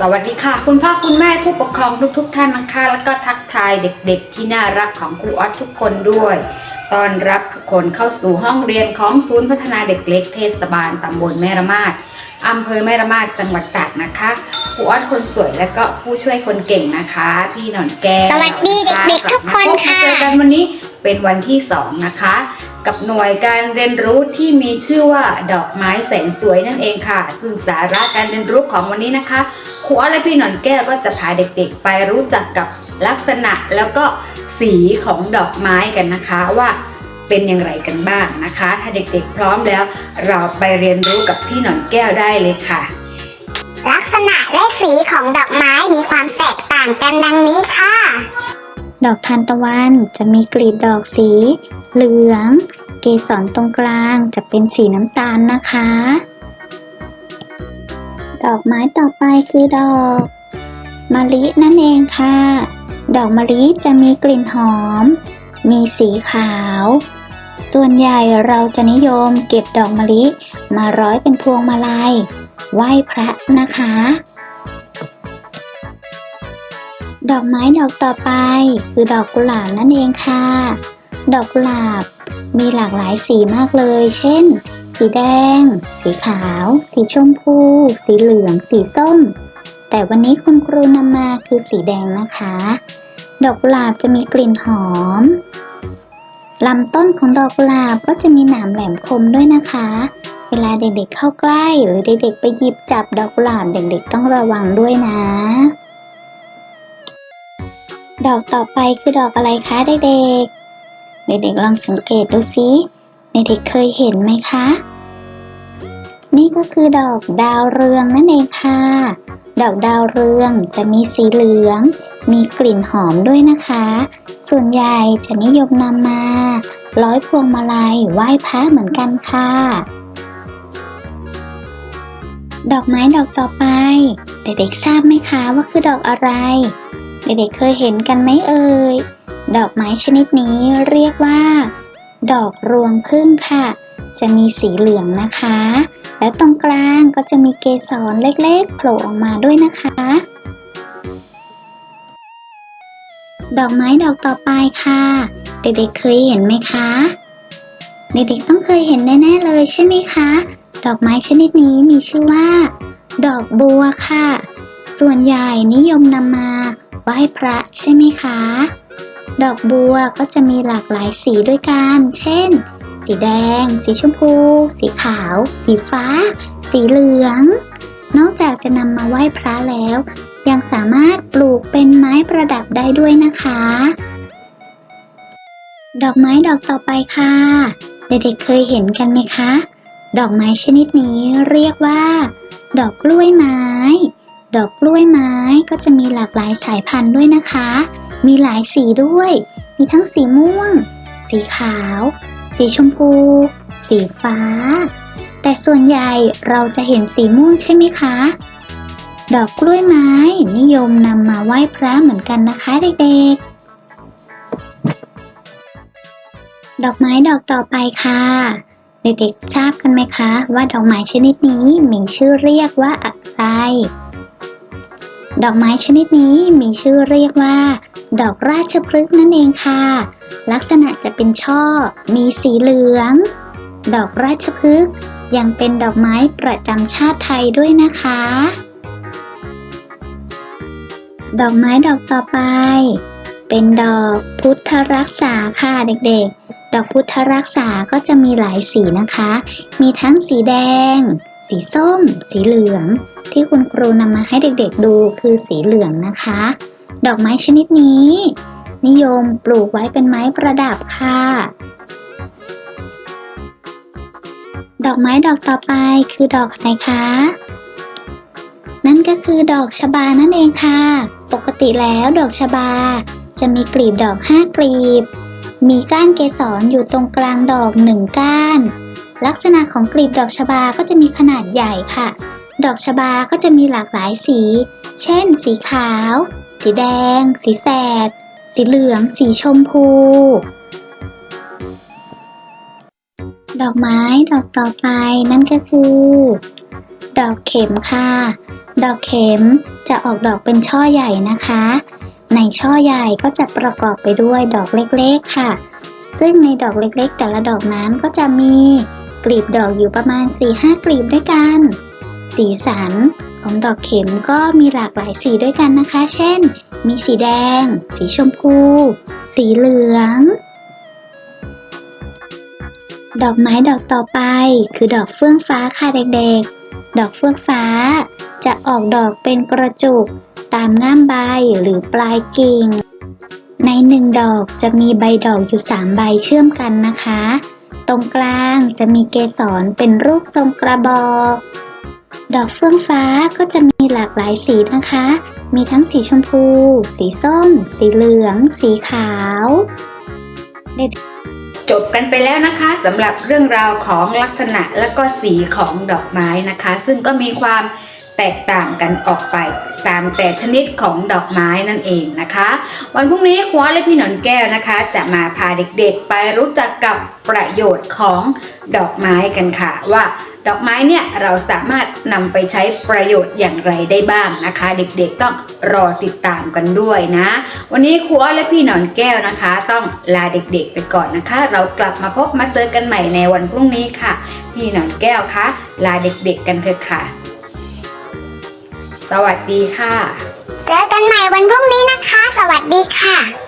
สวัสดีค่ะ คุณพ่อคุณแม่ผู้ปกครองทุกๆทท่านนะคะ แล้วก็ทักทายเด็กๆ ที่น่ารักของครูออสทุกคนด้วยต้อนรับทุกคนเข้าสู่ห้องเรียนของศูนย์พัฒนาเด็กเล็กเทศบาลตำบลแม่ระมาดอำเภอแม่ระมาดจังหวัดตากนะคะครูออสคนสวยและก็ผู้ช่วยคนเก่งนะคะ พี่หนอนแก้วสวัสดีเด็กๆทุกคนค่ะกลับมาพบมาเจอกันวันนี้เป็นวันที่สองนะคะ กับหน่วยการเรียนรู้ที่มีชื่อว่าดอกไม้แสนสวยนั่นเองค่ะ ซึ่งสาระการเรียนรู้ของวันนี้นะคะครูออสและพี่หนอนแก้วก็จะพาเด็กๆ ไปรู้จักกับลักษณะแล้วก็สีของดอกไม้กันนะคะว่าเป็นอย่างไรกันบ้างนะคะ ถ้าเด็กๆพร้อมแล้ว เราไปเรียนรู้กับพี่หนอนแก้วได้เลยค่ะ ลักษณะและสีของดอกไม้มีความแตกต่างกันดังนี้ค่ะ ดอกทานตะวันจะมีกลีบดอกสี เหลือง เกสรตรงกลางจะเป็นสีน้ำตาลนะคะ ดอกไม้ต่อไปคือดอกมะลินั่นเองค่ะ ดอกมะลิจะมีกลิ่นหอม มีสีขาว ส่วนใหญ่เราจะนิยมเก็บดอกมะลิมาร้อยเป็นพวงมาลัย ไหว้พระนะคะ ดอกไม้ดอกต่อไปคือดอกกุหลาบนั่นเองค่ะ ดอกกุหลาบ มีหลากหลายสีมากเลย เช่น สีแดง สีขาว สีชมพู สีเหลือง สีส้ม แต่วันนี้คุณครูนำมาคือสีแดงนะคะ ดอกกุหลาบจะมีกลิ่นหอมลำต้นของดอกกุหลาบก็จะมีหนามแหลมคมด้วยนะคะ เวลาเด็กๆเข้าใกล้หรือเด็กๆไปหยิบจับดอกกุหลาบเด็กๆต้องระวังด้วยนะ ดอกต่อไปคือดอกอะไรคะเด็กๆ เด็กๆลองสังเกตดูสิเด็กๆเคยเห็นไหมคะ นี่ก็คือดอกดาวเรืองนั่นเองค่ะ ดอกดาวเรืองจะมีสีเหลือง มีกลิ่นหอมด้วยนะคะ ส่วนใหญ่จะนิยมนำมา ร้อยพวงมาลัยไหว้พระเหมือนกันค่ะ ดอกไม้ดอกต่อไป เด็กๆทราบไหมคะว่าคือดอกอะไร เด็กๆเคยเห็นกันไหมเอ่ย ดอกไม้ชนิดนี้เรียกว่า ดอกรวงพึ่งค่ะ จะมีสีเหลืองนะคะ และตรงกลางก็จะมีเกสรเล็กๆโผล่ออกมาด้วยนะคะ ดอกไม้ดอกต่อไปค่ะ เด็กๆเคยเห็นไหมคะ เด็กๆต้องเคยเห็นแน่ๆเลยใช่ไหมคะ ดอกไม้ชนิดนี้มีชื่อว่า ดอกบัวค่ะ ส่วนใหญ่นิยมนำมาไหว้พระใช่ไหมคะ ดอกบัวก็จะมีหลากหลายสีด้วยกัน เช่น สีแดง สีชมพู สีขาว สีฟ้า สีเหลือง นอกจากจะนำมาไหว้พระแล้ว ยังสามารถปลูกเป็นไม้ประดับได้ด้วยนะคะ ดอกไม้ดอกต่อไปค่ะ เด็กๆเคยเห็นกันไหมคะ ดอกไม้ชนิดนี้เรียกว่า ดอกกล้วยไม้ ดอกกล้วยไม้ก็จะมีหลากหลายสายพันธุ์ด้วยนะคะ มีหลายสีด้วย มีทั้งสีม่วง สีขาว สีชมพู สีฟ้า แต่ส่วนใหญ่เราจะเห็นสีม่วงใช่ไหมคะ ดอกกล้วยไม้นิยมนำมาไหว้พระเหมือนกันนะคะเด็กๆ ดอกไม้ดอกต่อไปค่ะ เด็กๆทราบกันไหมคะ ว่าดอกไม้ชนิดนี้มีชื่อเรียกว่าอะไร ดอกไม้ชนิดนี้มีชื่อเรียกว่า ดอกราชพฤกษ์นั่นเองค่ะ ลักษณะจะเป็นช่อ มีสีเหลือง ดอกราชพฤกษ์ยังเป็นดอกไม้ประจำชาติไทยด้วยนะคะ ดอกไม้ดอกต่อไป เป็นดอกพุทธรักษาค่ะเด็กๆ ดอกพุทธรักษาก็จะมีหลายสีนะคะ มีทั้งสีแดง สีส้ม สีเหลือง ที่คุณครูนำมาให้เด็กๆดูคือสีเหลืองนะคะ ดอกไม้ชนิดนี้ นิยมปลูกไว้เป็นไม้ประดับค่ะ ดอกไม้ดอกต่อไปคือดอกอะไรคะ นั่นก็คือดอกชบานั่นเองค่ะ ปกติแล้วดอกชบา จะมีกลีบดอกห้ากลีบ มีก้านเกสรอยู่ตรงกลางดอกหนึ่งก้าน ลักษณะของกลีบดอกชบาก็จะมีขนาดใหญ่ค่ะ ดอกชบาก็จะมีหลากหลายสี เช่น สีขาว สีแดง สีแสด สีเหลือง สีชมพู ดอกไม้ดอกต่อไปนั่นก็คือ ดอกเข็มค่ะ ดอกเข็มจะออกดอกเป็นช่อใหญ่นะคะ ในช่อใหญ่ก็จะประกอบไปด้วยดอกเล็กๆค่ะ ซึ่งในดอกเล็กๆ แต่ละดอกนั้นก็จะมีกลีบดอกอยู่ประมาณ4-5กลีบด้วยกัน สีสัน ของดอกเข็มก็มีหลากหลายสีด้วยกันนะคะ เช่น มีสีแดง สีชมพู สีเหลือง ดอกไม้ดอกต่อไป คือดอกเฟื่องฟ้าค่ะเด็กๆ ดอกเฟื่องฟ้า จะออกดอกเป็นกระจุกตามง่ามใบหรือปลายกิ่ง ในหนึ่งดอกจะมีใบดอกอยู่3ใบเชื่อมกันนะคะ ตรงกลางจะมีเกสรเป็นรูปทรงกระบอก ดอกเฟื่องฟ้าก็จะมีหลากหลายสีนะคะ มีทั้งสีชมพู สีส้ม สีเหลือง สีขาวจบกันไปแล้วนะคะสำหรับเรื่องราวของลักษณะและก็สีของดอกไม้นะคะ ซึ่งก็มีความแตกต่างกันออกไปตามแต่ชนิดของดอกไม้นั่นเองนะคะ วันพรุ่งนี้คว้าและพี่หนอนแก้วนะคะ จะมาพาเด็กๆไปรู้จักกับประโยชน์ของดอกไม้กันค่ะว่า ดอกไม้เนี่ยเราสามารถนำไปใช้ประโยชน์อย่างไรได้บ้างนะคะ เด็กๆต้องรอติดตามกันด้วยนะ วันนี้ครูอ้อและพี่หนอนแก้วนะคะ ต้องลาเด็กๆไปก่อนนะคะ เรากลับมาพบมาเจอกันใหม่ในวันพรุ่งนี้ค่ะ พี่หนอนแก้วคะลาเด็กๆกันเถอะค่ะ สวัสดีค่ะ เจอกันใหม่วันพรุ่งนี้นะคะ สวัสดีค่ะ